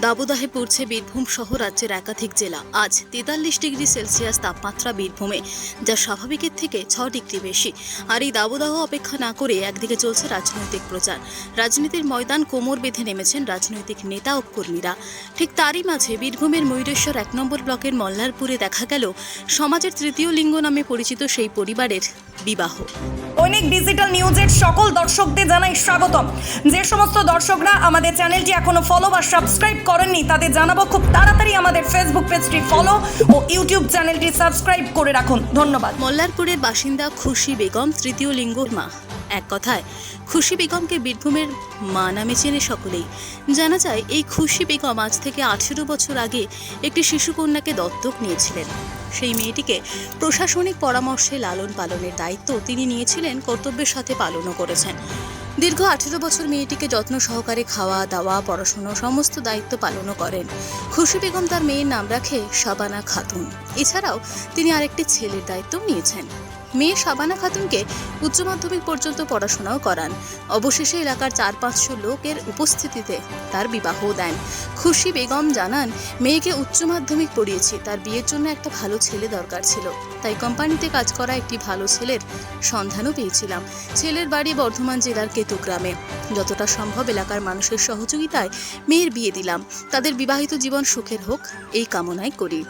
দাবদাহে পড়ছে বীরভূম সহ রাজ্যের একাধিক জেলা। আজ তেতাল্লিশ ডিগ্রি সেলসিয়াস তাপমাত্রা বীরভূমে, যা স্বাভাবিকের থেকে ছ ডিগ্রি বেশি। আর এই দাবদাহ অপেক্ষা না করে একদিকে চলছে রাজনৈতিক প্রচার। রাজনীতির ময়দান কোমর বেঁধে নেমেছেন রাজনৈতিক নেতা ও কর্মীরা। ঠিক তারই মাঝে বীরভূমের ময়ূরেশ্বর এক নম্বর ব্লকের মল্লারপুরে দেখা গেল, সমাজের তৃতীয় লিঙ্গ নামে পরিচিত সেই পরিবারের বিবাহ। অনেক ডিজিটাল নিউজের সকল দর্শকদের জানাই স্বাগতম। যে সমস্ত দর্শকরা আমাদের চ্যানেলটি এখনও ফলো বা সাবস্ক্রাইব করেননি তাদের জানাব খুব তাড়াতাড়ি আমাদের ফেসবুক পেজটি ফলো ও ইউটিউব চ্যানেলটি সাবস্ক্রাইব করে রাখুন। ধন্যবাদ। মল্লারপুরের বাসিন্দা খুশি বেগম তৃতীয় লিঙ্গুর মা। এক কথায়, খুশি বেগমকে বীরভূমের মা নামে চেনে সকলেই। জানা যায়, এই খুশি বেগম আজ থেকে আঠেরো বছর আগে একটি শিশুকন্যাকে দত্তক নিয়েছিলেন। সেই মেয়েটিকে প্রশাসনিক পরামর্শে লালন পালনের দায়িত্ব তিনি নিয়েছিলেন, কর্তব্যের সাথে পালনও করেছেন। দীর্ঘ আঠেরো বছর মেয়েটিকে যত্ন সহকারে খাওয়া, দাওয়া, পড়াশুনো সমস্ত দায়িত্ব পালনও করেন। খুশি বেগম তার মেয়ের নাম রাখে শাবানা খাতুন। এছাড়াও তিনি আরেকটি ছেলের দায়িত্ব নিয়েছেন। মেয়ে শাবানা খাতুনকে উচ্চ মাধ্যমিক পর্যন্ত পড়াশোনাও করান। অবশেষে এলাকার চার পাঁচশো লোকের উপস্থিতিতে তার বিবাহ দেন। খুশি বেগম জানান, মেয়েকে উচ্চ মাধ্যমিক পড়িয়েছি, তার বিয়ের জন্য একটা ভালো ছেলে দরকার ছিল। তাই কোম্পানিতে কাজ করা একটি ভালো ছেলের সন্ধানও পেয়েছিলাম। ছেলের বাড়ি বর্ধমান জেলার কেতুগ্রামে যতটা সম্ভব এলাকার মানুষের সহযোগিতায় মেয়ের বিয়ে দিলাম। তাদের বিবাহিত জীবন সুখের হোক, এই কামনাই করি।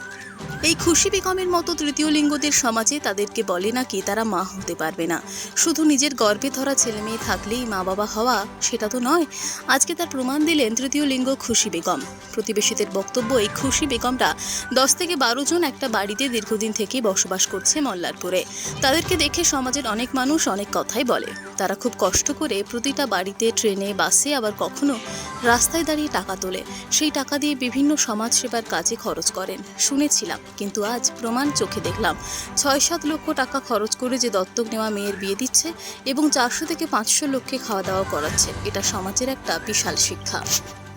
এই খুশি বেগমের মতো তৃতীয় লিঙ্গদের সমাজে তাদেরকে বলে নাকি তারা মা হতে পারবে না। শুধু নিজের গর্বে ধরা ছেলে মেয়ে থাকলেই মা বাবা হওয়া সেটা তো নয়। আজকে তার প্রমাণ দিলেন তৃতীয় লিঙ্গ খুশি বেগম। প্রতিবেশীদের বক্তব্য, এই খুশি বেগমরা দশ থেকে বারো জন একটা বাড়িতে দীর্ঘদিন থেকে বসবাস করছে মল্লারপুরে। তাদেরকে দেখে সমাজের অনেক মানুষ অনেক কথাই বলে। তারা খুব কষ্ট করে প্রতিটা বাড়িতে, ট্রেনে, বাসে আবার কখনো রাস্তায় দাঁড়িয়ে টাকা তোলে। সেই টাকা দিয়ে বিভিন্ন সমাজসেবার কাজে খরচ করেন। শুনেছিলাম। কিন্তু আজ প্রমাণ চোখে দেখলাম। ছয় সাত লক্ষ টাকা খরচ করে যে দত্তক নেওয়া মেয়ের বিয়ে দিচ্ছে এবং চারশো থেকে পাঁচশো লোককে খাওয়া দাওয়া করাচ্ছে, এটা সমাজের একটা বিশাল শিক্ষা।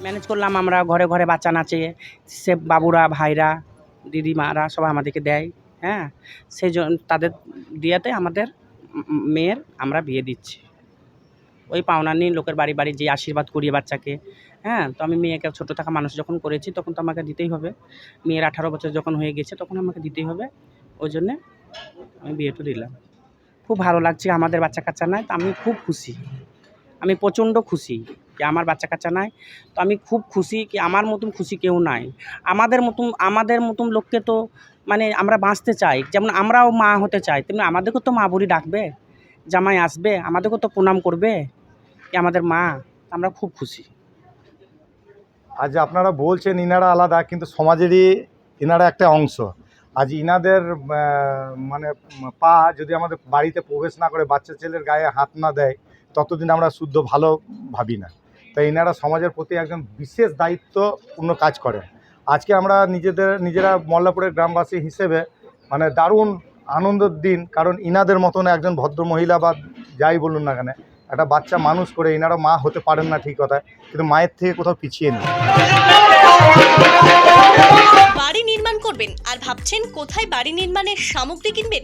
ম্যানেজ করলাম আমরা, ঘরে ঘরে বাচ্চা নাচে সে বাবুরা, ভাইরা দিদিমারা সব আমাদেরকে দেয় হ্যাঁ? সেই তাদের দিয়াতে আমাদের মেয়ের আমরা বিয়ে দিচ্ছি। ওই পাওনা নিয়ে লোকের বাড়ি বাড়ি যে আশীর্বাদ করি বাচ্চাকে। হ্যাঁ তো আমি মেয়েকে, ছোটো থাকা মানুষ যখন করেছি তখন তো আমাকে দিতেই হবে। মেয়ের আঠারো বছর যখন হয়ে গেছে তখন আমাকে দিতেই হবে। ওই জন্যে আমি বিয়েটা দিলাম। খুব ভালো লাগছে আমাদের বাচ্চা কাচ্চা নাই তো আমি খুব খুশি। আমি প্রচণ্ড খুশি যে আমার বাচ্চা কাচ্চা নাই তো আমি খুব খুশি কি আমার মতন খুশি কেউ নাই। আমাদের মতন আমাদের মতন লোককে তো মানে আমরা বাঁচতে চাই। যেমন আমরাও মা হতে চাই, তেমনি আমাদেরকেও তো মা বলি ডাকবে। জামাই আসবে, আমাদেরকেও তো প্রণাম করবে আমাদের মা, আমরা খুব খুশি। আজ আপনারা বলছেন ইনারা আলাদা, কিন্তু সমাজেরই ইনারা একটা অংশ। আজ ইনাদের মানে পা যদি আমাদের বাড়িতে প্রবেশ না করে বাচ্চা ছেলের গায়ে হাত না দেয়, ততদিন আমরা শুদ্ধ ভালো ভাবি না। তাই ইনারা সমাজের প্রতি একজন বিশেষ দায়িত্বপূর্ণ কাজ করেন। আজকে আমরা নিজেদের, নিজেরা মল্লাপুরের গ্রামবাসী হিসেবে মানে দারুণ আনন্দের দিন, কারণ ইনাদের মতন একজন ভদ্র মহিলা বা যাই বলুন না কেন, একটা বাচ্চা মানুষ করে ইনারা মা হতে পারেন না ঠিক কথা কিন্তু মায়ের থেকে কোথাও পিছিয়ে নেই। বাড়ি নির্মাণ করবেন আর ভাবছেন কোথায় বাড়ি নির্মাণের সামগ্রী কিনবেন?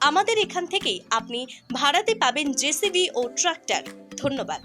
আমাদের এখান থেকেই আপনি ভাড়াতে পাবেন জেসিবি ও ট্রাক্টর। ধন্যবাদ।